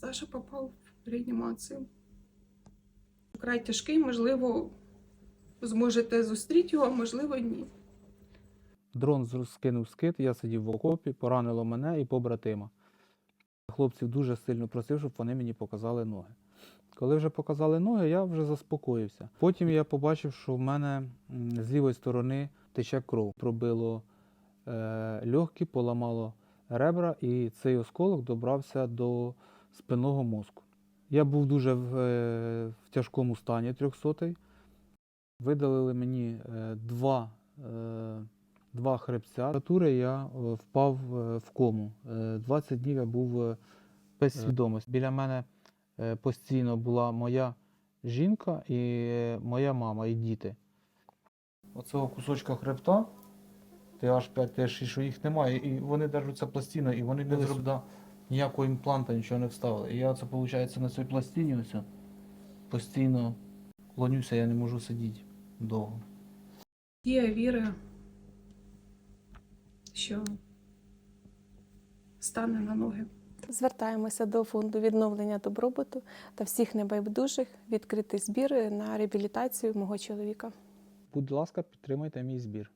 Саша попав в реанімацію. Край тяжкий, можливо, зможете зустріти його, можливо, ні. Дрон скинув скид, я сидів в окопі, поранило мене і побратима. Хлопців дуже сильно просив, щоб вони мені показали ноги. Коли вже показали ноги, я вже заспокоївся. Потім я побачив, що в мене з лівої сторони тече кров. Пробило е, легкі, поламало ребра, і цей осколок добрався до спинного мозку. Я був дуже в, е, в тяжкому стані 300 Видалили мені е, два, е, два хребця. Температури я впав в кому. Е, 20 днів я був без свідомості. Біля мене постійно була моя жінка і моя мама, і діти. Оцього кусочка хребта, TH5, TH6, що їх немає, і вони держаться пластиною, і вони не сюди ніякого імпланта, нічого не вставили. І я це, виходить, на цій пластині ось постійно клонюся, я не можу сидіти довго. Є віри, що стане на ноги. Звертаємося до фонду відновлення добробуту та всіх небайдужих відкрити збір на реабілітацію мого чоловіка. Будь ласка, підтримайте мій збір.